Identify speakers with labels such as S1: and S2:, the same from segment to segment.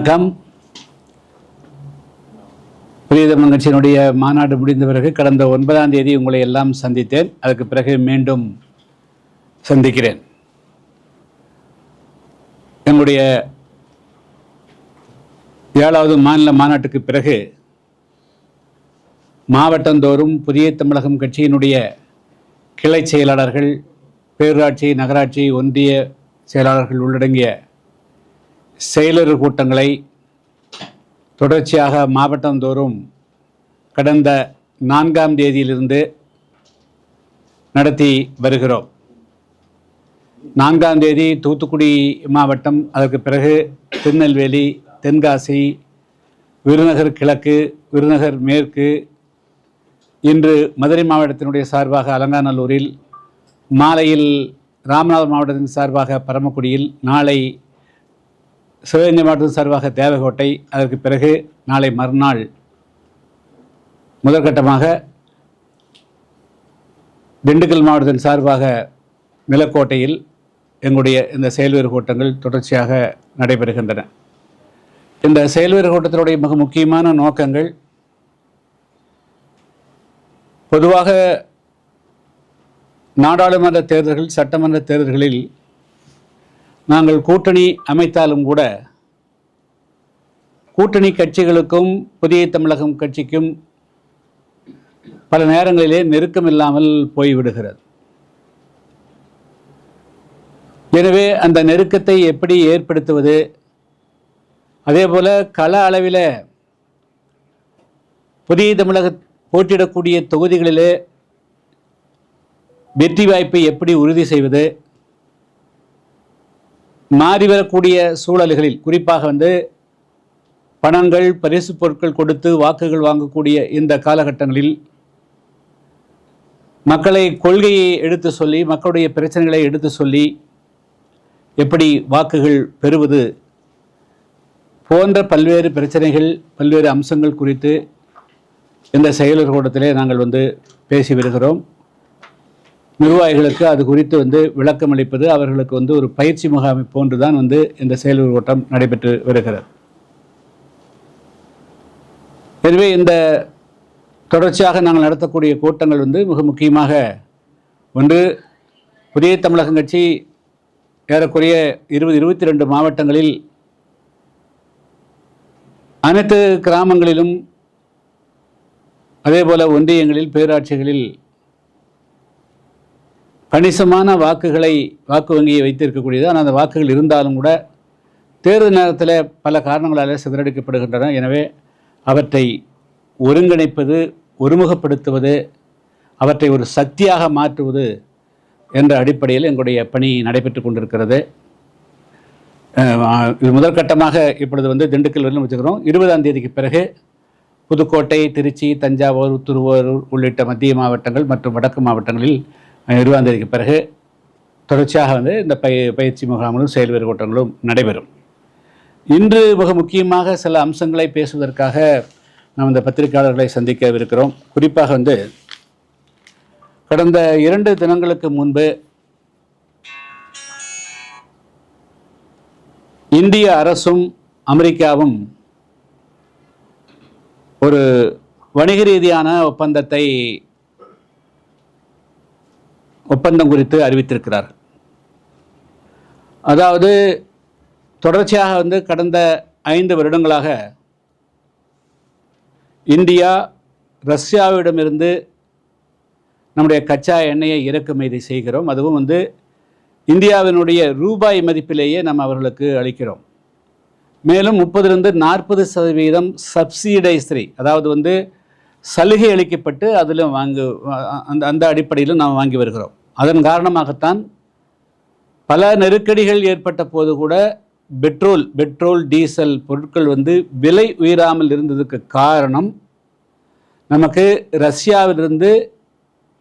S1: வணக்கம். புதிய தமிழ் மாநாடு முடிந்த பிறகு கடந்த ஒன்பதாம் தேதி உங்களை எல்லாம் சந்தித்தேன். அதுக்கு பிறகு மீண்டும் சந்திக்கிறேன். என்னுடைய ஏழாவது மாநில மாநாட்டுக்கு பிறகு மாவட்டந்தோறும் புதிய தமிழகம் கட்சியினுடைய கிளை செயலாளர்கள் பேரூராட்சி நகராட்சி ஒன்றிய செயலாளர்கள் உள்ளடங்கிய செயலர் கூட்டங்களை தொடர்ச்சியாக மாவட்டந்தோறும் கடந்த நான்காம் தேதியிலிருந்து நடத்தி வருகிறோம். நான்காம் தேதி தூத்துக்குடி மாவட்டம் அதற்கு பிறகு திருநெல்வேலி தென்காசி விருநகர் கிழக்கு விருநகர் மேற்கு இன்று மதுரை மாவட்டத்தினுடைய சார்பாக அலங்காநல்லூரில் மாலையில் ராமநாதபுரம் மாவட்டத்தின் சார்பாக பரமக்குடியில் நாளை சிவகங்கை மாவட்டத்தின் சார்பாக தேவகோட்டை அதற்கு பிறகு நாளை மறுநாள் முதற்கட்டமாக திண்டுக்கல் மாவட்டத்தின் சார்பாக நிலக்கோட்டையில் எங்களுடைய இந்த செயல்வீர கூட்டங்கள் தொடர்ச்சியாக நடைபெறுகின்றன. இந்த செயல்வீர கூட்டத்தினுடைய மிக முக்கியமான நோக்கங்கள் பொதுவாக நாடாளுமன்ற தேர்தல்கள் சட்டமன்ற தேர்தல்களில் நாங்கள் கூட்டணி அமைத்தாலும் கூட கூட்டணி கட்சிகளுக்கும் புதிய தமிழகம் கட்சிக்கும் பல நேரங்களிலே நெருக்கம் இல்லாமல் போய்விடுகிறது. எனவே அந்த நெருக்கத்தை எப்படி ஏற்படுத்துவது? அதே போல் கள அளவில் புதிய தமிழக போட்டியிடக்கூடிய தொகுதிகளிலே வெற்றி வாய்ப்பை எப்படி உறுதி செய்வது? மாறி வரக்கூடிய சூழல்களில் குறிப்பாக வந்து பணங்கள் பரிசு பொருட்கள் கொடுத்து வாக்குகள் வாங்கக்கூடிய இந்த காலகட்டங்களில் மக்களை கொள்கையை எடுத்து சொல்லி மக்களுடைய பிரச்சனைகளை எடுத்து சொல்லி எப்படி வாக்குகள் பெறுவது போன்ற பல்வேறு பிரச்சனைகள் பல்வேறு அம்சங்கள் குறித்து இந்த செயலர் கூட்டத்திலே நாங்கள் வந்து பேசி வருகிறோம். நிர்வாகிகளுக்கு அது குறித்து வந்து விளக்கம் அளிப்பது அவர்களுக்கு வந்து ஒரு பயிற்சி முகாமை போன்றுதான் வந்து இந்த செயலூர் கூட்டம் நடைபெற்று வருகிறது. எனவே இந்த தொடர்ச்சியாக நாங்கள் நடத்தக்கூடிய கூட்டங்கள் வந்து மிக முக்கியமாக ஒன்று புதிய தமிழகம் கட்சி ஏறக்குறைய இருபது இருபத்தி ரெண்டு மாவட்டங்களில் அனைத்து கிராமங்களிலும் அதேபோல ஒன்றியங்களில் பேராட்சிகளில் கணிசமான வாக்குகளை வாக்கு வங்கியை வைத்திருக்கக்கூடியது. ஆனால் அந்த வாக்குகள் இருந்தாலும் கூட தேர்தல் நேரத்தில் பல காரணங்களால் சிதறடிக்கப்படுகின்றன. எனவே அவற்றை ஒருங்கிணைப்பது ஒருமுகப்படுத்துவது அவற்றை ஒரு சக்தியாக மாற்றுவது என்ற அடிப்படையில் எங்களுடைய பணி நடைபெற்று கொண்டிருக்கிறது. இது முதற்கட்டமாக இப்பொழுது வந்து திண்டுக்கல் வரையிலும் வச்சுக்கிறோம். இருபதாம் தேதிக்கு பிறகு புதுக்கோட்டை திருச்சி தஞ்சாவூர் திருவாரூர் உள்ளிட்ட மத்திய மாவட்டங்கள் மற்றும் வடக்கு மாவட்டங்களில் இருபதாம் தேதிக்கு பிறகு தொடர்ச்சியாக வந்து இந்த பய பயிற்சி முகாம்களும் செயல்வேறு கூட்டங்களும் நடைபெறும். இன்று மிக முக்கியமாக சில அம்சங்களை பேசுவதற்காக நாம் இந்த பத்திரிகையாளர்களை சந்திக்கவிருக்கிறோம். குறிப்பாக வந்து கடந்த இரண்டு தினங்களுக்கு முன்பு இந்திய அரசும் அமெரிக்காவும் ஒரு வணிக ரீதியான ஒப்பந்தத்தை ஒப்பந்தம் குறித்து அறிவித்திருக்கிறார். அதாவது தொடர்ச்சியாக வந்து கடந்த ஐந்து வருடங்களாக இந்தியா ரஷ்யாவிடமிருந்து நம்முடைய கச்சா எண்ணெயை இறக்குமதி செய்கிறோம். அதுவும் வந்து இந்தியாவினுடைய ரூபாய் மதிப்பிலேயே நம்ம அவர்களுக்கு அளிக்கிறோம். மேலும் முப்பதுலேருந்து நாற்பது சதவீதம் சப்சிடைஸ்ரி அதாவது வந்து சலுகை அளிக்கப்பட்டு அதில் வாங்கு அந்த அந்த அடிப்படையில் நாம் வாங்கி வருகிறோம். அதன் காரணமாகத்தான் பல நெருக்கடிகள் ஏற்பட்ட போது கூட பெட்ரோல் பெட்ரோல் டீசல் பொருட்கள் வந்து விலை உயராமல் இருந்ததுக்கு காரணம் நமக்கு ரஷ்யாவிலிருந்து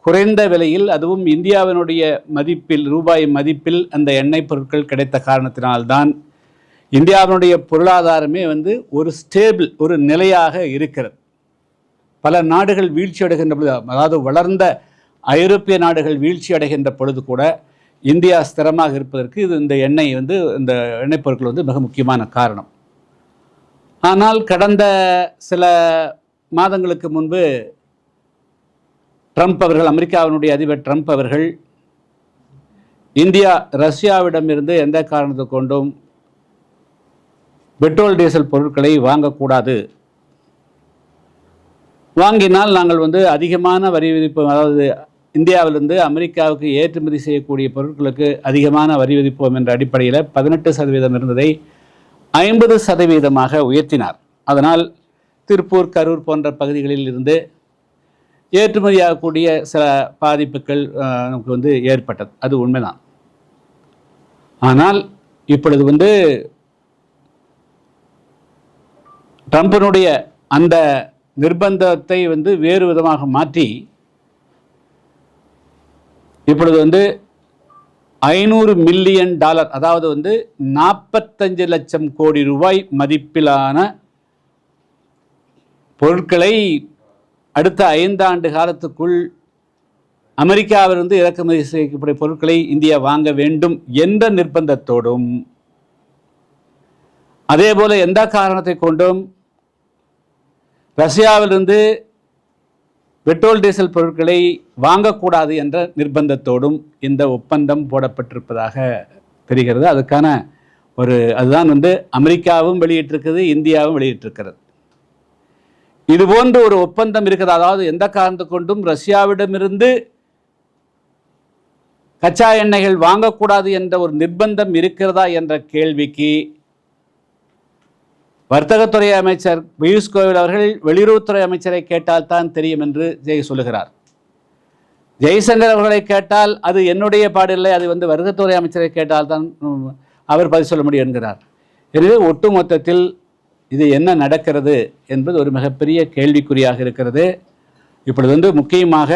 S1: குறைந்த விலையில் அதுவும் இந்தியாவினுடைய மதிப்பில் ரூபாய் மதிப்பில் அந்த எண்ணெய் பொருட்கள் கிடைத்த காரணத்தினால்தான் இந்தியாவினுடைய பொருளாதாரமே வந்து ஒரு ஸ்டேபிள் ஒரு நிலையாக இருக்கிறது. பல நாடுகள் வீழ்ச்சி அடைகின்ற பொழுது அதாவது வளர்ந்த ஐரோப்பிய நாடுகள் வீழ்ச்சி அடைகின்ற பொழுது கூட இந்தியா ஸ்திரமாக இருப்பதற்கு இது இந்த எண்ணெய் வந்து இந்த எண்ணெய் பொருட்கள் வந்து மிக முக்கியமான காரணம். ஆனால் கடந்த சில மாதங்களுக்கு முன்பு ட்ரம்ப் அவர்கள் அமெரிக்காவினுடைய அதிபர் ட்ரம்ப் அவர்கள் இந்தியா ரஷ்யாவிடமிருந்து எந்த காரணத்தை கொண்டும் பெட்ரோல் டீசல் பொருட்களை வாங்கக்கூடாது வாங்கினால் நாங்கள் வந்து அதிகமான வரி விதிப்பு அதாவது இந்தியாவிலிருந்து அமெரிக்காவுக்கு ஏற்றுமதி செய்யக்கூடிய பொருட்களுக்கு அதிகமான வரி விதிப்போம் என்ற அடிப்படையில் பதினெட்டு சதவீதம் இருந்ததை ஐம்பது சதவீதமாக உயர்த்தினார். அதனால் திருப்பூர் கரூர் போன்ற பகுதிகளில் இருந்து ஏற்றுமதியாகக்கூடிய சில பாதிப்புகள் நமக்கு வந்து ஏற்பட்டது. அது உண்மைதான். ஆனால் இப்பொழுது வந்து ட்ரம்பினுடைய அந்த நிர்பந்தத்தை வந்து வேறு விதமாக மாற்றி இப்பொழுது வந்து ஐநூறு மில்லியன் டாலர் அதாவது வந்து நாற்பத்தஞ்சு லட்சம் கோடி ரூபாய் மதிப்பிலான பொருட்களை அடுத்த ஐந்தாண்டு காலத்துக்குள் அமெரிக்காவிலிருந்து இறக்குமதி செய்யக்கூடிய பொருட்களை இந்தியா வாங்க வேண்டும் என்ற நிர்பந்தத்தோடும் அதே போல எந்த காரணத்தை கொண்டும் ரஷ்யாவிலிருந்து பெட்ரோல் டீசல் பொருட்களை வாங்கக்கூடாது என்ற நிர்பந்தத்தோடும் இந்த ஒப்பந்தம் போடப்பட்டிருப்பதாக தெரிகிறது. அதுக்கான ஒரு அதுதான் வந்து அமெரிக்காவும் வெளியிட்டிருக்குது இந்தியாவும் வெளியிட்டிருக்கிறது. இது போன்ற ஒரு ஒப்பந்தம் இருக்கிறது. அதாவது எந்த காரணத்தை கொண்டும் ரஷ்யாவிடமிருந்து கச்சா எண்ணெய்கள் வாங்கக்கூடாது என்ற ஒரு நிர்பந்தம் இருக்கிறதா என்ற கேள்விக்கு வர்த்தகத்துறை அமைச்சர் பியூஷ் கோயல் அவர்கள் வெளியுறவுத்துறை அமைச்சரை கேட்டால் தான் தெரியும் என்று ஜெய் சொல்லுகிறார். ஜெய்சங்கர் அவர்களை கேட்டால் அது என்னுடைய பாடில்லை அது வந்து வர்த்தகத்துறை அமைச்சரை கேட்டால் தான் அவர் பதில் சொல்ல முடியும் என்கிறார். எனவே ஒட்டுமொத்தத்தில் இது என்ன நடக்கிறது என்பது ஒரு மிகப்பெரிய கேள்விக்குறியாக இருக்கிறது. இப்பொழுது வந்து முக்கியமாக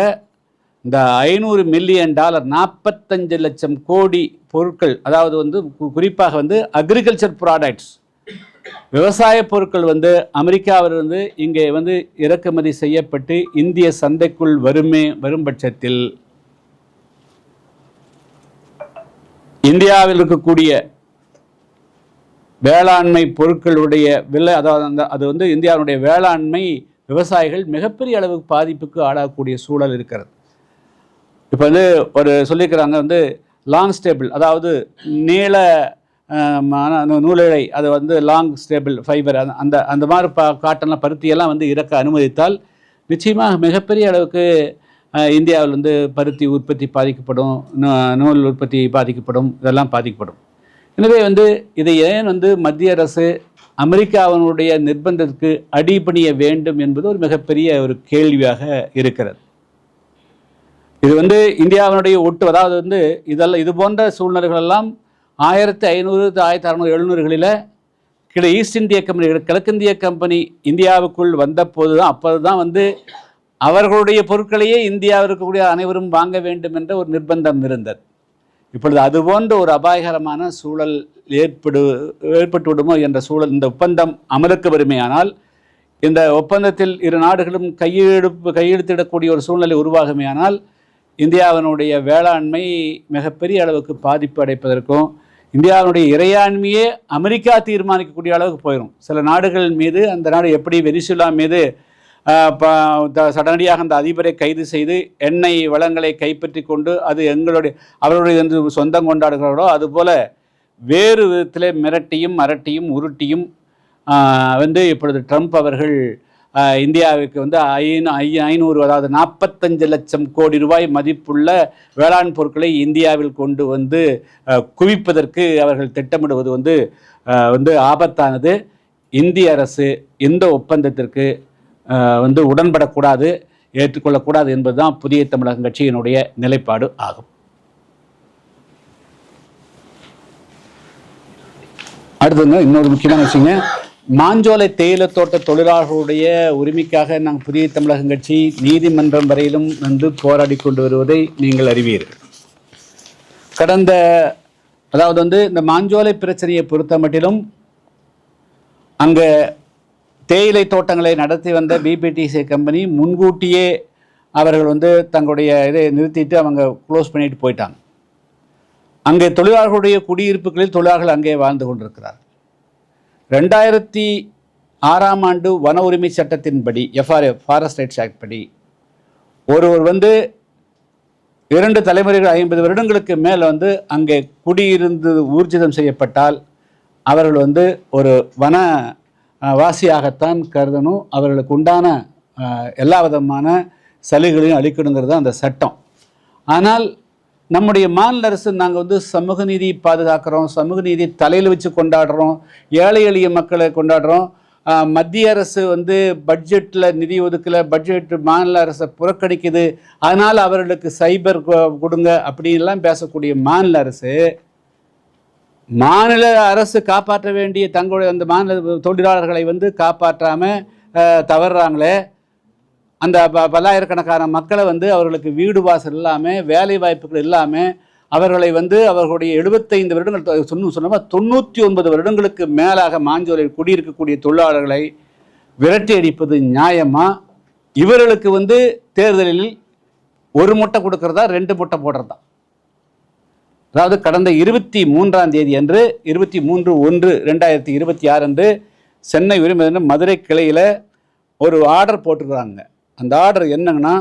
S1: இந்த ஐநூறு மில்லியன் டாலர் நாற்பத்தஞ்சு லட்சம் கோடி பொருட்கள் அதாவது வந்து கு- குறிப்பாக வந்து அக்ரிகல்ச்சர் ப்ராடக்ட்ஸ் விவசாய பொருட்கள் வந்து அமெரிக்காவிலிருந்து இங்கே வந்து இறக்குமதி செய்யப்பட்டு இந்திய சந்தைக்குள் வருமே வரும் பட்சத்தில் இந்தியாவில் இருக்கக்கூடிய வேளாண்மை பொருட்களுடைய விலை அதாவது அந்த அது வந்து இந்தியாவுடைய வேளாண்மை விவசாயிகள் மிகப்பெரிய அளவுக்கு பாதிப்புக்கு ஆளாகக்கூடிய சூழல் இருக்கிறது. இப்போ வந்து ஒரு சொல்லியிருக்கிறாங்க வந்து லாங் ஸ்டேபிள் அதாவது நீள அஹ், நூலிழை அது வந்து லாங் ஸ்டேபிள் ஃபைபர் அந்த அந்த மாதிரி பா காட்டெல்லாம் பருத்தியெல்லாம் வந்து இறக்க அனுமதித்தால் நிச்சயமாக மிகப்பெரிய அளவுக்கு இந்தியாவில் வந்து பருத்தி உற்பத்தி பாதிக்கப்படும் நூல் உற்பத்தி பாதிக்கப்படும் இதெல்லாம் பாதிக்கப்படும். எனவே வந்து இதை ஏன் வந்து மத்திய அரசு அமெரிக்காவினுடைய நிர்பந்தத்துக்கு அடிபணிய வேண்டும் என்பது ஒரு மிகப்பெரிய ஒரு கேள்வியாக இருக்கிறது. இது வந்து இந்தியாவினுடைய ஒட்டு அதாவது வந்து இதெல்லாம் இது போன்ற சூழ்நிலைகள் எல்லாம் ஆயிரத்தி ஐநூறு ஆயிரத்தி அறநூறு எழுநூறுகளில் கிழ ஈஸ்ட் இந்திய கம்பெனி கிழக்கிந்திய கம்பெனி இந்தியாவுக்குள் வந்தபோது தான் அப்போது தான் வந்து அவர்களுடைய பொருட்களையே இந்தியாவில் இருக்கக்கூடிய அனைவரும் வாங்க வேண்டும் என்ற ஒரு நிர்பந்தம் இருந்தது. இப்பொழுது அது போன்ற ஒரு அபாயகரமான சூழல் ஏற்படு ஏற்பட்டு விடுமோ என்ற சூழல் இந்த ஒப்பந்தம் அமலுக்கு வருமையானால் இந்த ஒப்பந்தத்தில் இரு நாடுகளும் கையெழுப்பு கையெழுத்திடக்கூடிய ஒரு சூழ்நிலை உருவாகுமையானால் இந்தியாவினுடைய வேளாண்மை மிகப்பெரிய அளவுக்கு பாதிப்பு அடைப்பதற்கும் இந்தியாவினுடைய இறையாண்மையே அமெரிக்கா தீர்மானிக்கக்கூடிய அளவுக்கு போயிடும் சில நாடுகள் மீது அந்த நாடு எப்படி வெனிசுலா மீது ப- த- சடனடியாக அந்த அதிபரை கைது செய்து எண்ணெய் வளங்களை கைப்பற்றி கொண்டு அது எங்களுடைய அவருடைய என்று சொந்தம் கொண்டாடுகிறாரோ அதுபோல் வேறு விதத்தில் மிரட்டியும் அரட்டியும் உருட்டியும் வந்து இப்பொழுது ட்ரம்ப் அவர்கள் இந்தியாவுக்கு வந்து ஐநூ ஐ- ஐநூறு அதாவது நாற்பத்தஞ்சு லட்சம் கோடி ரூபாய் மதிப்புள்ள வேளாண் பொருட்களை இந்தியாவில் கொண்டு வந்து குவிப்பதற்கு அவர்கள் திட்டமிடுவது வந்து வந்து ஆபத்தானது. இந்திய அரசு இந்த ஒப்பந்தத்திற்கு வந்து உடன்படக்கூடாது ஏற்றுக்கொள்ளக்கூடாது என்பதுதான் புதிய தமிழகம் கட்சியினுடைய நிலைப்பாடு ஆகும். அடுத்ததுங்க இன்னொரு முக்கியமான விஷயங்க. மாஞ்சோலை தேயிலை தோட்ட தொழிலாளர்களுடைய உரிமைக்காக நாங்கள் புதிய தமிழகம் கட்சி நீதிமன்றம் வரையிலும் வந்து போராடி கொண்டு வருவதை நீங்கள் அறிவீர்கள். கடந்த அதாவது வந்து இந்த மாஞ்சோலை பிரச்சனையை பொறுத்த மட்டிலும் அங்கே தேயிலை தோட்டங்களை நடத்தி வந்த பிபிடிசி கம்பெனி முன்கூட்டியே அவர்கள் வந்து தங்களுடைய இதை நிறுத்திட்டு அவங்க க்ளோஸ் பண்ணிட்டு போயிட்டாங்க. அங்கே தொழிலாளர்களுடைய குடியிருப்புகளில் தொழிலாளர்கள் அங்கே வாழ்ந்து கொண்டிருக்கிறார்கள். ரெண்டாயிரத்தி ஆறாம் ஆண்டு வன உரிமை சட்டத்தின்படி எஃப்ஆர் ஃபாரஸ்ட் ரைட்ஸ் ஆக்ட் படி ஒருவர் வந்து இரண்டு தலைமுறைகள் ஐம்பது வருடங்களுக்கு மேலே வந்து அங்கே குடியிருந்து ஊர்ஜிதம் செய்யப்பட்டால் அவர்கள் வந்து ஒரு வன வாசியாகத்தான் கருதணும். அவர்களுக்கு உண்டான எல்லா விதமான சலுகைகளையும் அளிக்கணுங்கிறது அந்த சட்டம். ஆனால் நம்முடைய மாநில அரசு நாங்கள் வந்து சமூக நீதி பாதுகாக்கிறோம் சமூக நீதி தலையில் வச்சு கொண்டாடுறோம் ஏழை எளிய மக்களை கொண்டாடுறோம். மத்திய அரசு வந்து பட்ஜெட்டில் நிதி ஒதுக்கலை பட்ஜெட் மாநில அரசை புறக்கணிக்குது. அதனால் அவர்களுக்கு சைபர் கொடுங்க அப்படின்லாம் பேசக்கூடிய மாநில அரசு மாநில அரசு காப்பாற்ற வேண்டிய தங்களுடைய அந்த மாநில தொழிலாளர்களை வந்து காப்பாற்றாமல் தவறுறாங்களே. அந்த ப பல்லாயிரக்கணக்கான மக்களை வந்து அவர்களுக்கு வீடு வாசல் இல்லாமல் வேலை வாய்ப்புகள் இல்லாமல் அவர்களை வந்து அவர்களுடைய எழுபத்தைந்து வருடங்கள் சொன்ன சொன்னமா? தொண்ணூற்றி ஒன்பது வருடங்களுக்கு மேலாக மாஞ்சோலையில் குடியிருக்கக்கூடிய தொழிலாளர்களை விரட்டி அடிப்பது நியாயமா? இவர்களுக்கு வந்து தேர்தலில் ஒரு முட்டை கொடுக்கறதா ரெண்டு முட்டை போடுறதா? அதாவது கடந்த இருபத்தி மூன்றாம் தேதி அன்று இருபத்தி மூன்று ஒன்று ரெண்டாயிரத்தி இருபத்தி ஆறு அன்று சென்னை உரிமை மதுரை கிளையில் ஒரு ஆர்டர் போட்டிருக்கிறாங்க. அந்த order என்னங்கன்னா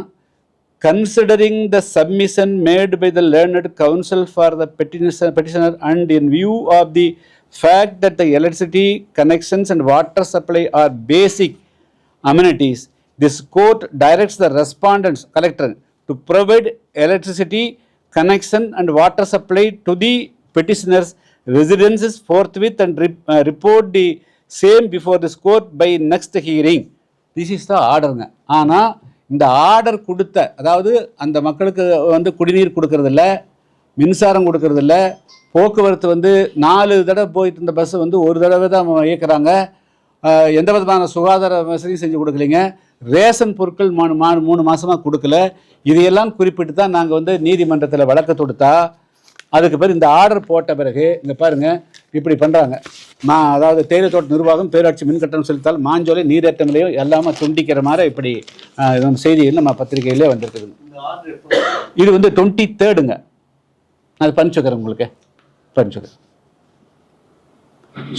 S1: considering the submission made by the learned counsel for the petition petitioner and in view of the fact that the electricity connections and water supply are basic amenities this court directs the respondents collector to provide electricity connection and water supply to the petitioners residences forthwith and rip report the same before this court by next hearing this is the ஆர்டருங்க ஆனால் இந்த order கொடுத்த அதாவது அந்த மக்களுக்கு வந்து குடிநீர் கொடுக்கறதில்ல மின்சாரம் கொடுக்கறதில்ல போக்குவரத்து வந்து நாலு தடவை போயிட்டு இருந்த பஸ்ஸை வந்து ஒரு தடவை தான் இயக்குறாங்க. எந்த விதமான சுகாதார வசதியும் செஞ்சு கொடுக்கலைங்க. ரேஷன் பொருட்கள் மூணு மா மூணு மாதமாக கொடுக்கல. இதையெல்லாம் குறிப்பிட்டு தான் நாங்கள் வந்து நீதிமன்றத்தில் வழக்கு தொடுத்தா அதுக்கு பிறகு இந்த ஆர்டர் போட்ட பிறகு இங்கே பாருங்கள் இப்படி பண்ணுறாங்க நான் அதாவது தேயிலை தோட்ட நிர்வாகம் பேராட்சி மின்கட்டணம் செலுத்தால் மாஞ்சோலை நீரேற்ற நிலையம் எல்லாமே துண்டிக்கிற மாதிரி இப்படி செய்திகள் நம்ம பத்திரிகையிலே வந்திருக்குதுங்க. இது வந்து டுவெண்ட்டி தேர்டுங்க அது பஞ்சுக்கிறேன் உங்களுக்கு. பஞ்சுக்கிறேன்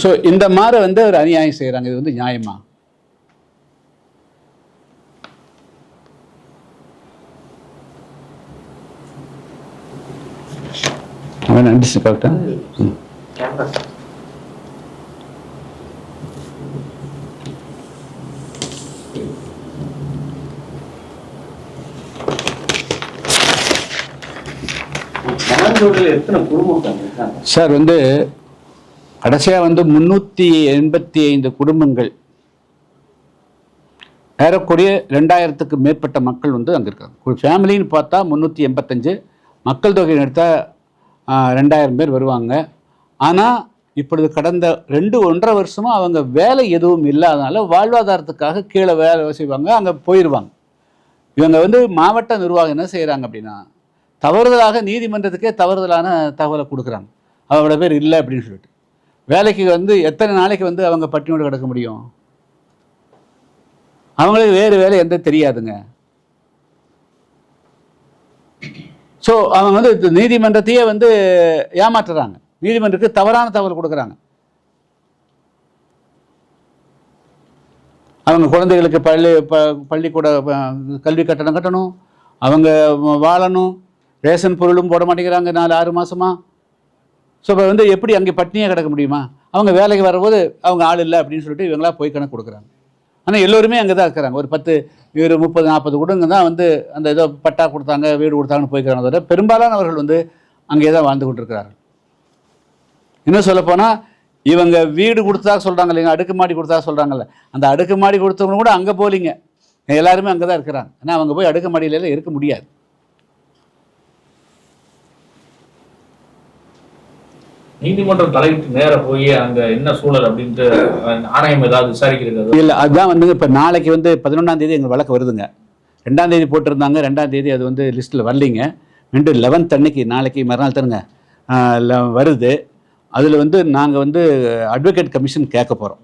S1: ஸோ இந்த மாதிரி வந்து ஒரு அநியாயம் செய்கிறாங்க இது வந்து நியாயமா? அவன் நடிச்சு
S2: இருக்காங்க?
S1: சார் வந்து கடைசியாக வந்து முந்நூற்றி எண்பத்தி ஐந்து குடும்பங்கள். ஏறக்குறைய ரெண்டாயிரத்துக்கு மேற்பட்ட மக்கள் வந்து அங்கே இருக்காங்க. ஃபேமிலின்னு பார்த்தா முந்நூற்றி எண்பத்தஞ்சு. மக்கள் தொகை எடுத்தால் ரெண்டாயிரம் பேர் வருவாங்க. ஆனால் இப்பொழுது கடந்த ரெண்டு ஒன்றரை வருஷமாக அவங்க வேலை எதுவும் இல்லாதனால வாழ்வாதாரத்துக்காக கீழே வேலை செய்வாங்க அங்கே போயிடுவாங்க இவங்க வந்து மாவட்ட நிர்வாகம் என்ன செய்கிறாங்க அப்படின்னா தவறுதலாக நீதிமன்றத்துக்கே தவறுதலான தகவலை கொடுக்குறாங்க. அவங்களோட பேர் இல்லை அப்படின்னு சொல்லிட்டு. வேலைக்கு வந்து எத்தனை நாளைக்கு வந்து அவங்க பட்டினியோடு கிடக்க முடியும்? அவங்களுக்கு வேறு வேலை எந்த தெரியாதுங்க. ஸோ அவங்க வந்து நீதிமன்றத்தையே வந்து ஏமாற்றுறாங்க. நீதிமன்றத்துக்கு தவறான தகவல் கொடுக்குறாங்க. அவங்க குழந்தைகளுக்கு பள்ளி ப பள்ளிக்கூட கல்வி கட்டணம் கட்டணும். அவங்க வாழணும். ரேஷன் பொருளும் போட மாட்டேங்கிறாங்க நாலு ஆறு மாதமா ஸோ இப்போ வந்து எப்படி அங்கே பட்னியாக கிடக்க முடியுமா? அவங்க வேலைக்கு வரும்போது அவங்க ஆள் இல்லை அப்படின்னு சொல்லிட்டு இவங்களா போய் கணக்கு கொடுக்குறாங்க. ஆனால் எல்லோருமே அங்கே தான் இருக்கிறாங்க. ஒரு பத்து ஒரு முப்பது நாற்பது குடுங்க தான் வந்து அந்த ஏதோ பட்டா கொடுத்தாங்க வீடு கொடுத்தாங்கன்னு போய்க்கிறாங்க தவிர பெரும்பாலானவர்கள் வந்து அங்கே தான் வாழ்ந்து கொண்டிருக்கிறார்கள். இன்னும் சொல்லப்போனால் இவங்க வீடு கொடுத்தா சொல்கிறாங்க இல்லைங்க அடுக்குமாடி கொடுத்தா சொல்கிறாங்கல்ல அந்த அடுக்குமாடி கொடுத்தவங்க கூட அங்கே போலிங்க. எல்லாருமே அங்கே தான் இருக்கிறாங்க. ஆனால் அவங்க போய் அடுக்குமாடியில இருக்க முடியாது.
S2: நீதிமன்றம் தலையிட்டு நேர போய் அங்க என்ன சூழல் அப்படின்ட்டு ஆணையம் ஏதாவது விசாரிக்கிறது?
S1: இல்லை அதுதான் வந்து இப்போ நாளைக்கு வந்து பதினொன்றாம் தேதி எங்கள் வழக்கு வருதுங்க. ரெண்டாம் தேதி போட்டிருந்தாங்க ரெண்டாம் தேதி அது வந்து லிஸ்ட்டில் வரலைங்க. மீண்டும் லெவன்த் அன்னைக்கு நாளைக்கு மறுநாள் ல- வருது. அதில் வந்து நாங்கள் வந்து அட்வொகேட் கமிஷன் கேட்க போகிறோம்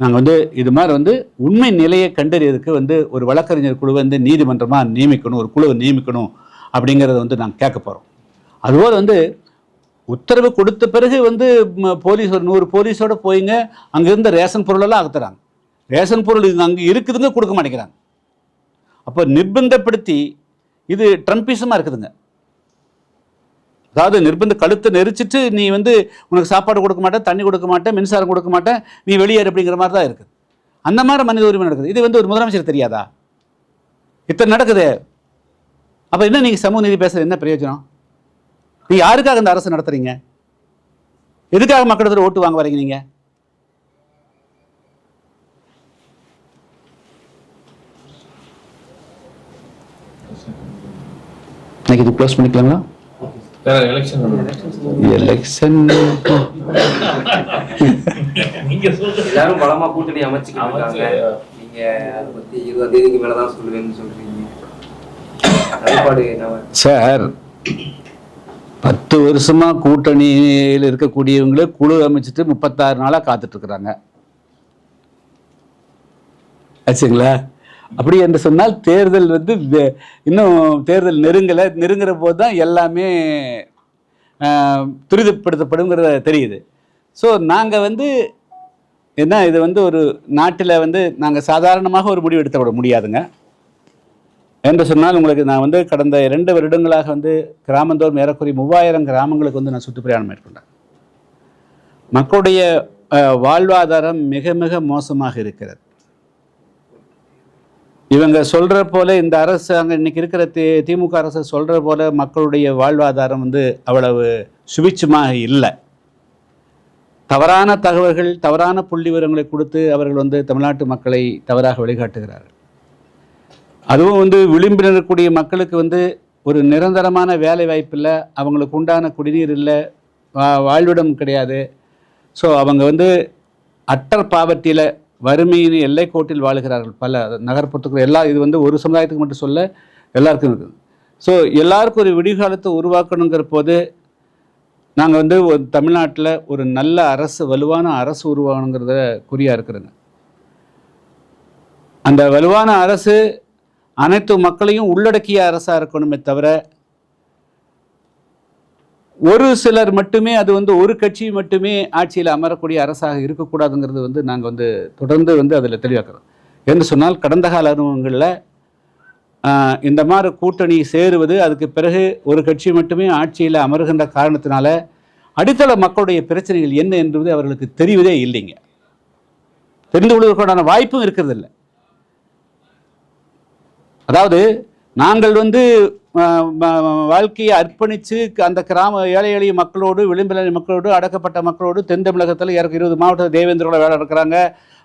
S1: நாங்கள் வந்து இது மாதிரி வந்து உண்மை நிலையை கண்டறியதுக்கு வந்து ஒரு வழக்கறிஞர் குழுவை வந்து நீதிமன்றமாக நியமிக்கணும் ஒரு குழுவை நியமிக்கணும் அப்படிங்கிறத வந்து நாங்கள் கேட்க போகிறோம் அதுபோல் வந்து உத்தரவு கொடுத்த பிறகு வந்து போலீஸ் ஒரு நூறு போலீஸோட போயிங்க அங்கே இருந்த ரேஷன் பொருளெல்லாம் அகத்துறாங்க. ரேஷன் பொருள் இங்க அங்கே இருக்குதுங்க கொடுக்க மாட்டேங்கிறாங்க. அப்போ நிர்பந்தப்படுத்தி இது ட்ரம்பிசமாக இருக்குதுங்க. அதாவது நிர்பந்த கழுத்தை நெரிச்சிட்டு நீ வந்து உனக்கு சாப்பாடு கொடுக்க மாட்டேன் தண்ணி கொடுக்க மாட்டேன் மின்சாரம் கொடுக்க மாட்டேன் நீ வெளியேறு அப்படிங்கிற மாதிரி தான் இருக்குது. அந்த மாதிரி மனித உரிமை நடக்குது. இது வந்து ஒரு முதலமைச்சர் தெரியாதா? இத்தனை நடக்குது. அப்போ என்ன நீங்கள் சமூக நீதி பேசுகிற என்ன பிரயோஜனம்? நீ யாருக்காக இந்த அரசு நடத்துகிறீங்க எதுக்காக மக்களிடத்தில் ஓட்டு வாங்க வரீங்க நீங்கள் இன்னைக்கு இது க்ளோஸ் பண்ணிக்கலாங்களா?
S2: எலெக்ஷன்
S1: எலெக்ஷன்
S2: நீங்க சொல்லுங்க
S3: எல்லாரும் பலமா கூட்டணி அமைச்சுக்கிட்டு இருக்காங்க. நீங்க அதை பத்தி இருபது தேதிக்கு மேலதான் சொல்லுவேன்னு சொல்றீங்க.
S1: சார் பத்து வருஷமா கூட்டணியில் இருக்கக்கூடியவங்களே குழு அமைச்சிட்டு முப்பத்தாறு நாளா காத்துட்டு இருக்கிறாங்க. ஆச்சுங்களா? அப்படி என்று சொன்னால் தேர்தல் வந்து இன்னும் தேர்தல் நெருங்கலை நெருங்குற போது தான் எல்லாமே துரிதப்படுத்தப்படுங்கிறத தெரியுது. ஸோ நாங்கள் வந்து என்ன இது வந்து ஒரு நாட்டில் வந்து நாங்கள் சாதாரணமாக ஒரு முடிவு எடுத்து விட முடியாதுங்க. என்று சொன்னால் உங்களுக்கு நான் வந்து கடந்த இரண்டு வருடங்களாக வந்து கிராமந்தோறும் ஏறக்குறைய மூவாயிரம் கிராமங்களுக்கு வந்து நான் சுற்றுப்பிரயாணம் மேற்கொண்டேன். மக்களுடைய வாழ்வாதாரம் மிக மிக மோசமாக இருக்கிறது. இவங்க சொல்கிற போல இந்த அரசு அங்கே இன்றைக்கி இருக்கிற தி திமுக அரசு சொல்கிற போல மக்களுடைய வாழ்வாதாரம் வந்து அவ்வளவு சுபிட்சமாக இல்லை. தவறான தகவல்கள் தவறான புள்ளி விவரங்களை கொடுத்து அவர்கள் வந்து தமிழ்நாட்டு மக்களை தவறாக வழிகாட்டுகிறார்கள். அதுவும் வந்து விளிம்பில் இருக்கக்கூடிய மக்களுக்கு வந்து ஒரு நிரந்தரமான வேலை வாய்ப்பு இல்லை அவங்களுக்கு உண்டான குடிநீர் இல்லை வா வாழ்விடம் கிடையாது. ஸோ அவங்க வந்து அட்டர் பாவர்ட்டியில் வறுமையின் எல்லைக்கோட்டில் வாழுகிறார்கள் பல நகர்ப்புறத்துக்கு எல்லா இது வந்து ஒரு சமுதாயத்துக்கு மட்டும் சொல்ல எல்லாருக்கும் இருக்குது. ஸோ எல்லாருக்கும் ஒரு விடிகாலத்தை உருவாக்கணுங்கிற போது நாங்கள் வந்து ஒரு தமிழ்நாட்டில் ஒரு நல்ல அரசு வலுவான அரசு உருவாகணுங்கிறத குறியாக இருக்கிறேங்க அந்த வலுவான அரசு அனைத்து மக்களையும் உள்ளடக்கிய அரசாக இருக்கணுமே தவிர ஒரு சிலர் மட்டுமே அது வந்து ஒரு கட்சி மட்டுமே ஆட்சியில் அமரக்கூடிய அரசாக இருக்கக்கூடாதுங்கிறது வந்து நாங்கள் வந்து தொடர்ந்து வந்து அதில் தெளிவாக்குறோம். என்று சொன்னால் கடந்த கால அனுபவங்களில் இந்த மாதிரி கூட்டணி சேருவது அதுக்கு பிறகு ஒரு கட்சி மட்டுமே ஆட்சியில் அமருகின்ற காரணத்தினால அடித்தள மக்களுடைய பிரச்சனைகள் என்ன என்பது அவர்களுக்கு தெரிவதே இல்லைங்க. தெரிந்து கொள்வதற்கான வாய்ப்பும் இருக்கிறதில்ல. அதாவது நாங்கள் வந்து வாழ்க்கையை அர்ப்பணித்து அந்த கிராம ஏழை எளிய மக்களோடு விளிம்பில மக்களோடு அடக்கப்பட்ட மக்களோடு தென் தமிழகத்தில் இறக்கு இருபது மாவட்டத்தில் தேவேந்திரோட வேலை இருக்கிறாங்க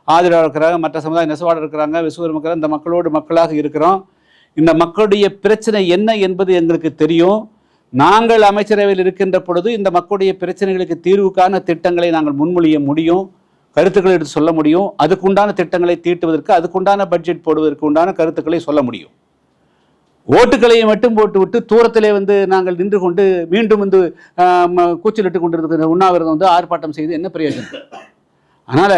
S1: ஆதிராக இருக்கிறாங்க. மற்ற சமுதாய நெசவாளர் இருக்கிறாங்க. விசுவர் மக்கள் இந்த மக்களோடு மக்களாக இருக்கிறோம். இந்த மக்களுடைய பிரச்சனை என்ன என்பது எங்களுக்கு தெரியும். நாங்கள் அமைச்சரவையில் இருக்கின்ற பொழுது இந்த மக்களுடைய பிரச்சனைகளுக்கு தீர்வுக்கான திட்டங்களை நாங்கள் முன்மொழிய முடியும். கருத்துக்களை எடுத்து சொல்ல முடியும். அதுக்குண்டான திட்டங்களை தீட்டுவதற்கு அதுக்குண்டான பட்ஜெட் போடுவதற்கு உண்டான கருத்துக்களை சொல்ல முடியும். ஓட்டுக்களையை மட்டும் போட்டுவிட்டு தூரத்திலே வந்து நாங்கள் நின்று கொண்டு மீண்டும் வந்து கூச்சலிட்டு கொண்டிருக்கிற உண்ணாவிரதம் வந்து ஆர்ப்பாட்டம் செய்து என்ன பிரயோஜனம்? அதனால்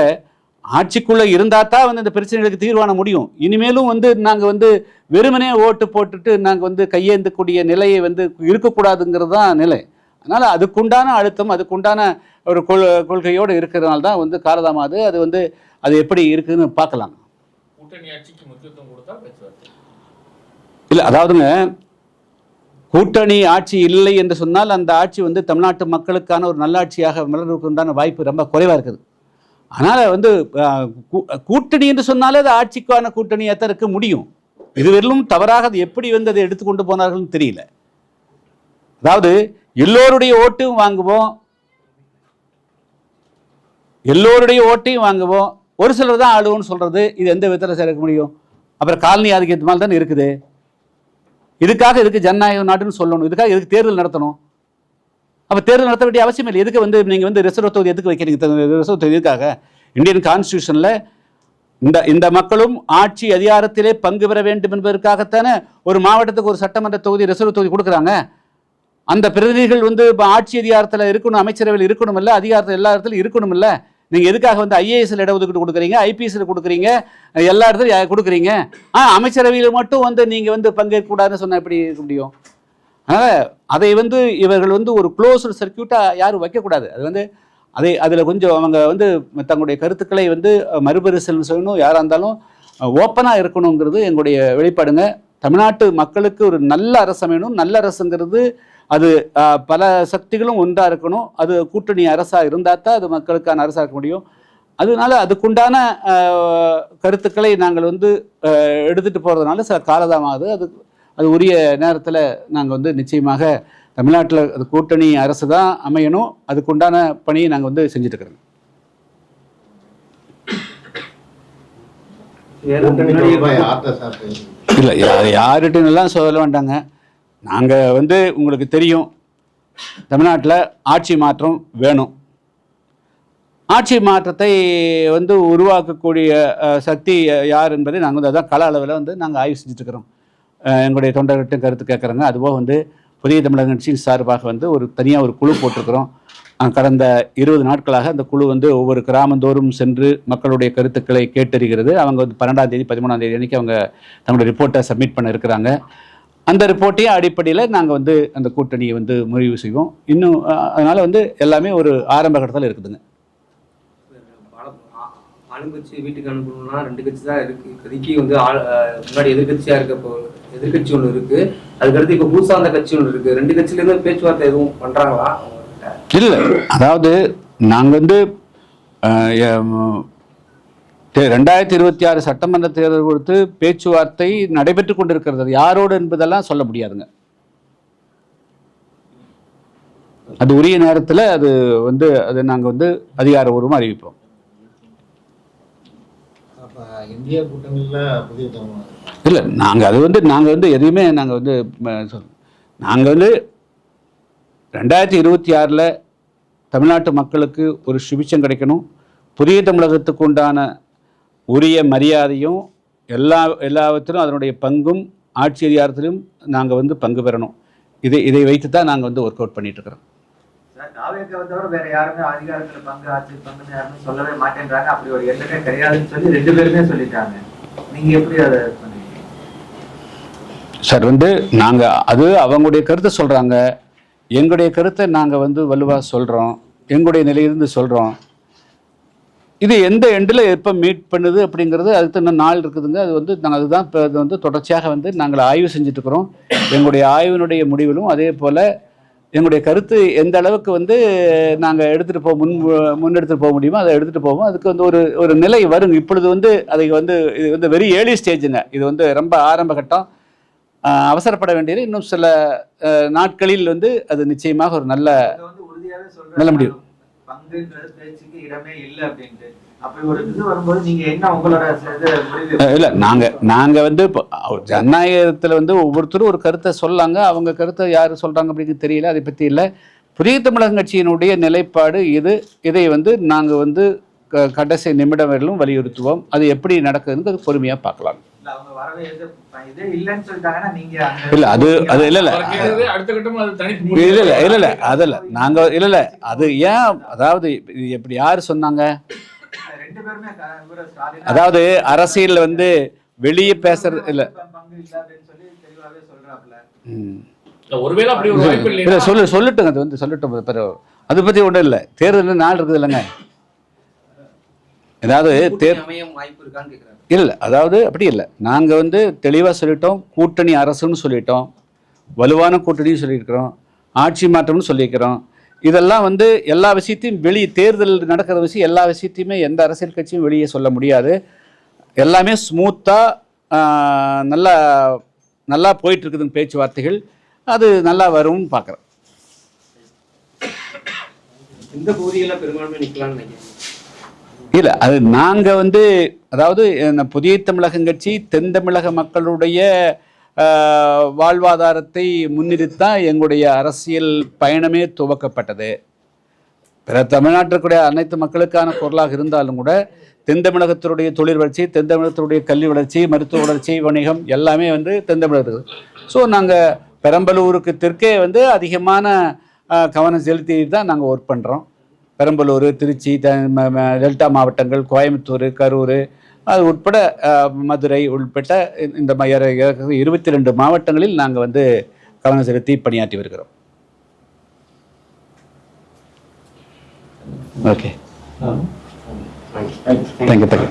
S1: ஆட்சிக்குள்ளே இருந்தால் தான் வந்து இந்த பிரச்சனைகளுக்கு தீர்வான முடியும். இனிமேலும் வந்து நாங்கள் வந்து வெறுமனே ஓட்டு போட்டுட்டு நாங்கள் வந்து கையேந்தக்கூடிய நிலையை வந்து இருக்கக்கூடாதுங்கிறது தான் நிலை. அதனால் அதுக்குண்டான அழுத்தம் அதுக்குண்டான ஒரு கொள் கொள்கையோடு இருக்கிறதுனால தான் வந்து காலதாமாது அது வந்து அது எப்படி இருக்குதுன்னு பார்க்கலாம்.
S2: கூட்டணி ஆட்சிக்கு முக்கியத்துவம் கொடுத்தா பேச்சுவார்த்தை.
S1: இல்லை அதாவதுங்க கூட்டணி ஆட்சி இல்லை என்று சொன்னால் அந்த ஆட்சி வந்து தமிழ்நாட்டு மக்களுக்கான ஒரு நல்லாட்சியாக மலர்வதற்கு உண்டான வாய்ப்பு ரொம்ப குறைவாக இருக்குது. அதனால் வந்து கூ- கூட்டணி என்று சொன்னாலே அது ஆட்சிக்கான கூட்டணியாக தான் இருக்க முடியும். இதுவரையிலும் தவறாக அது எப்படி வந்து அதை எடுத்துக்கொண்டு போனார்கள்னு தெரியல. அதாவது எல்லோருடைய ஓட்டும் வாங்குவோம். எல்லோருடைய ஓட்டையும் வாங்குவோம். ஒரு சிலர் தான் ஆளுவோம்னு சொல்கிறது இது எந்த விதத்தில் சேர்க்க முடியும்? அப்புறம் காலனி ஆதிக்கத்து மாதிரி தானே இருக்குது. இதுக்காக இதுக்கு ஜனநாயக நாடுன்னு சொல்லணும்? இதுக்காக இதுக்கு தேர்தல் நடத்தணும்? அப்போ தேர்தல் நடத்த வேண்டிய அவசியம் இல்லை. எதுக்கு வந்து நீங்கள் வந்து ரிசர்வ் தொகுதி எதுக்கு வைக்கிறீங்க? ரிசர்வ் தொகுதி எதுக்காக? இந்தியன் கான்ஸ்டியூஷனில் இந்த இந்த மக்களும் ஆட்சி அதிகாரத்திலே பங்கு பெற வேண்டும் என்பதற்காகத்தானே ஒரு மாவட்டத்துக்கு ஒரு சட்டமன்ற தொகுதி ரிசர்வ் தொகுதி கொடுக்குறாங்க. அந்த பிரதிநிதிகள் வந்து இப்போ ஆட்சி அதிகாரத்தில் இருக்கணும் அமைச்சரவையில் இருக்கணும் இல்லை அதிகாரத்தில் எல்லா இடத்துலையும் இருக்கணும் இல்லை நீங்கள் எதுக்காக வந்து ஐஏஎஸ்ல இடஒதுக்கீடு கொடுக்குறீங்க? ஐபிஎஸ்ல கொடுக்குறீங்க? எல்லா இடத்துலையும் கொடுக்குறீங்க? ஆ அமைச்சரவையில் மட்டும் வந்து நீங்கள் வந்து பங்கேற்கக்கூடாதுன்னு சொன்னால் எப்படி இருக்க முடியும்? அதனால் அதை வந்து இவர்கள் வந்து ஒரு க்ளோஸ்டு சர்க்கியூட்டாக யாரும் வைக்கக்கூடாது. அது வந்து அதை அதில் கொஞ்சம் அவங்க வந்து தங்களுடைய கருத்துக்களை வந்து மறுபரிசீலனை செய்யணும். யாராக இருந்தாலும் ஓப்பனாக இருக்கணுங்கிறது எங்களுடைய வெளிப்பாடுங்க. தமிழ்நாட்டு மக்களுக்கு ஒரு நல்ல அரசு அமையணும். நல்ல அரசுங்கிறது அது பல சக்திகளும் ஒன்றாக இருக்கணும். அது கூட்டணி அரசாக இருந்தால் தான் அது மக்களுக்கான அரசாக இருக்க முடியும். அதனால அதுக்குண்டான கருத்துக்களை நாங்கள் வந்து அஹ், எடுத்துட்டு போகிறதுனால சில காலதாமாகுது அது அது உரிய நேரத்தில் நாங்கள் வந்து நிச்சயமாக தமிழ்நாட்டில் அது கூட்டணி அரசு தான் அமையணும். அதுக்குண்டான பணியை நாங்கள் வந்து செஞ்சுட்டு இருக்கிறோம். இல்லை யார்கிட்டையும் எல்லாம் சொல்ல வேண்டாங்க. நாங்கள் வந்து உங்களுக்கு தெரியும் தமிழ்நாட்டில் ஆட்சி மாற்றம் வேணும். ஆட்சி மாற்றத்தை வந்து உருவாக்கக்கூடிய சக்தி யார் என்பதை நாங்கள் வந்து அதான் கள அளவில் வந்து நாங்கள் ஆய்வு செஞ்சிட்டுருக்குறோம். எங்களுடைய தொண்டர்கிட்ட கருத்து கேட்குறாங்க அதுபோக வந்து புதிய தமிழக கட்சியின் சார்பாக வந்து ஒரு தனியாக ஒரு குழு போட்டிருக்கிறோம். கடந்த இருபது நாட்களாக அந்த குழு வந்து ஒவ்வொரு கிராமந்தோறும் சென்று மக்களுடைய கருத்துக்களை கேட்டறிகிறது. அவங்க வந்து பன்னெண்டாம் தேதி பதிமூணாம் தேதி அன்னைக்கு அவங்க தங்களுடைய ரிப்போர்ட்டை சப்மிட் பண்ண இருக்கிறாங்க. அந்த ரிப்போர்ட்டையும் அடிப்படையில் நாங்கள் வந்து அந்த கூட்டணியை வந்து முடிவு செய்வோம். இன்னும் அதனால வந்து எல்லாமே ஒரு ஆரம்ப கட்டத்தில் இருக்குதுங்க.
S3: ஆளுங்கட்சி வீட்டுக்கு அனுப்பணும்னா ரெண்டு கட்சி தான் இருக்கு. இப்போதைக்கு வந்து முன்னாடி எதிர்கட்சியா இருக்க இப்போ எதிர்கட்சி ஒன்று இருக்கு. அதுக்கடுத்து இப்போ புதுசா அந்த கட்சி ஒன்று இருக்கு. ரெண்டு கட்சியில இருந்து பேச்சுவார்த்தை எதுவும் பண்றாங்களா?
S1: இல்லை. அதாவது நாங்கள் வந்து ரெண்டாயிரத்தி இருபத்தி ஆறு சட்டமன்ற தேர்தல் குறித்து பேச்சுவார்த்தை நடைபெற்று கொண்டிருக்கிறது. யாரோடு என்பதெல்லாம் சொல்ல முடியாதுங்க. அது உரிய நேரத்தில் அது வந்து அது நாங்கள் வந்து அதிகாரபூர்வமாக அறிவிப்போம். இல்லை நாங்கள் அது வந்து நாங்கள் வந்து எதையுமே நாங்கள் வந்து நாங்கள் வந்து ரெண்டாயிரத்தி இருபத்தி ஆறில் தமிழ்நாட்டு மக்களுக்கு ஒரு சுபிச்சம் கிடைக்கணும். புதிய தமிழகத்துக்கு உண்டான உரிய மரியாதையும் எல்லா எல்லாவற்றிலும் அதனுடைய பங்கும் ஆட்சி அதிகாரத்திலும் நாங்கள் வந்து பங்கு பெறணும். இதை இதை வைத்து தான் நாங்கள் வந்து ஒர்க் அவுட் பண்ணிட்டு இருக்கிறோம்
S4: சார், தாவேக்காவை தவிர வேற யாருமே அதிகாரத்துல பங்கு ஆட்சி பங்குன்னு யாருமே சொல்லவே மாட்டேன்றாங்க. அப்படி ஒரு எண்ணமே கிடையாதுன்னு சொல்லி ரெண்டு பேருமே சொல்லிட்டாங்க. நீங்க எப்படி அதை பண்ணுவீங்க?
S1: சார் வந்து நாங்கள் அது அவங்களுடைய கருத்தை சொல்கிறாங்க எங்களுடைய கருத்தை நாங்கள் வந்து வலுவாக சொல்கிறோம் எங்களுடைய நிலையிலிருந்து சொல்கிறோம் இது எந்த எண்டில் எப்போ மீட் பண்ணுது அப்படிங்கிறது அதுக்கு இன்னும் நாள் இருக்குதுங்க. அது வந்து நாங்கள் அதுதான் இப்போ அது வந்து தொடர்ச்சியாக வந்து நாங்கள் ஆய்வு செஞ்சுட்டு இருக்கிறோம் எங்களுடைய ஆய்வினுடைய முடிவிலும் அதே போல் எங்களுடைய கருத்து எந்த அளவுக்கு வந்து நாங்கள் எடுத்துகிட்டு போக முன் முன்னெடுத்துட்டு போக முடியுமோ அதை எடுத்துகிட்டு போவோம். அதுக்கு வந்து ஒரு ஒரு நிலை வருங்க. இப்பொழுது வந்து அதை வந்து இது வந்து வெரி ஏர்லி ஸ்டேஜுங்க இது வந்து ரொம்ப ஆரம்ப கட்டம். அவசரப்பட வேண்டியது. இன்னும் சில நாட்களில் வந்து அது நிச்சயமாக ஒரு நல்ல நல்ல முடிவு.
S4: பேச்சுக்கு இடமே இல்லை அப்படின்ட்டு.
S1: இல்ல நாங்க நாங்க வந்து இப்போ ஜனநாயகத்துல வந்து ஒவ்வொருத்தரும் ஒரு கருத்தை சொல்லாங்க. அவங்க கருத்தை யார் சொல்றாங்க அப்படின்னு தெரியல அதை பத்தி இல்லை. புதிய தமிழகம் கட்சியினுடைய நிலைப்பாடு இது. இதை வந்து நாங்க வந்து க- கடைசி நிமிடம் வரையிலும் வலியுறுத்துவோம். அது எப்படி நடக்குதுன்னு அது பொறுமையா பார்க்கலாம்.
S4: இல்ல அவங்க வரவே எது இதே இல்லைன்னு சொல்லிட்டாங்கன்னா நீங்க அங்க
S1: இல்ல அது அது இல்ல இல்ல. இல்ல இல்ல இல்ல இல்ல அதில் நாங்க இல்ல இல்ல அது ஏன் அதாவது இது எப்படி யார் சொன்னாங்க? அதாவது அரசியல்ல வந்து வெளியே பேசுறது இல்ல.
S2: ஒருவேளை அப்படி ஒரு வாய்ப்பு
S1: இல்ல
S2: இல்லையா
S1: சொல்லு சொல்லட்டுங்க அது வந்து சொல்லட்டும் பிறகு. அதை பத்தி ஒன்றும் இல்லை. தேர்தல் நாள் இருக்குது இல்லைங்க. ஏதாவது தேர் இல்லை அதாவது அப்படி இல்லை. நாங்கள் வந்து தெளிவாக சொல்லிட்டோம் கூட்டணி அரசுன்னு சொல்லிட்டோம் வலுவான கூட்டணியும் சொல்லியிருக்கிறோம் ஆட்சி மாற்றம்னு சொல்லியிருக்கிறோம். இதெல்லாம் வந்து எல்லா விஷயத்தையும் வெளியே தேர்தல் நடக்கிற விஷயம் எல்லா விஷயத்தையுமே எந்த அரசியல் கட்சியும் வெளியே சொல்ல முடியாது. எல்லாமே ஸ்மூத்தாக நல்லா நல்லா போயிட்டுருக்குதுங்க பேச்சுவார்த்தைகள். அது நல்லா வரும்னு பார்க்குறேன்
S3: இந்த பகுதியில் பெரும்பான்மை நிற்கலாம்னு நினைக்கிறேன்
S1: இல்லை அது நாங்கள் வந்து அதாவது இந்த புதிய தமிழகம் கட்சி தென் தமிழக மக்களுடைய வாழ்வாதாரத்தை முன்னிறுத்தான் எங்களுடைய அரசியல் பயணமே துவக்கப்பட்டது. பிற தமிழ்நாட்டிற்குடைய அனைத்து மக்களுக்கான குரலாக இருந்தாலும் கூட தென் தமிழகத்தினுடைய தொழில் வளர்ச்சி தென் தமிழகத்தினுடைய கல்வி வளர்ச்சி மருத்துவ வளர்ச்சி வணிகம் எல்லாமே வந்து தென் தமிழகத்துக்கு. ஸோ நாங்கள் பெரம்பலூருக்கு தெற்கே வந்து அதிகமான கவனம் செலுத்தி தான் நாங்கள் ஒர்க் பண்ணுறோம் பெரம்பலூர் திருச்சி த டெல்டா மாவட்டங்கள் கோயம்புத்தூர் கரூர் அது உட்பட மதுரை உள்பட்ட இந்த- இருபத்தி ரெண்டு மாவட்டங்களில் நாங்கள் வந்து கவனம் செலுத்தி பணியாற்றி வருகிறோம். ஓகே. Thank you thank you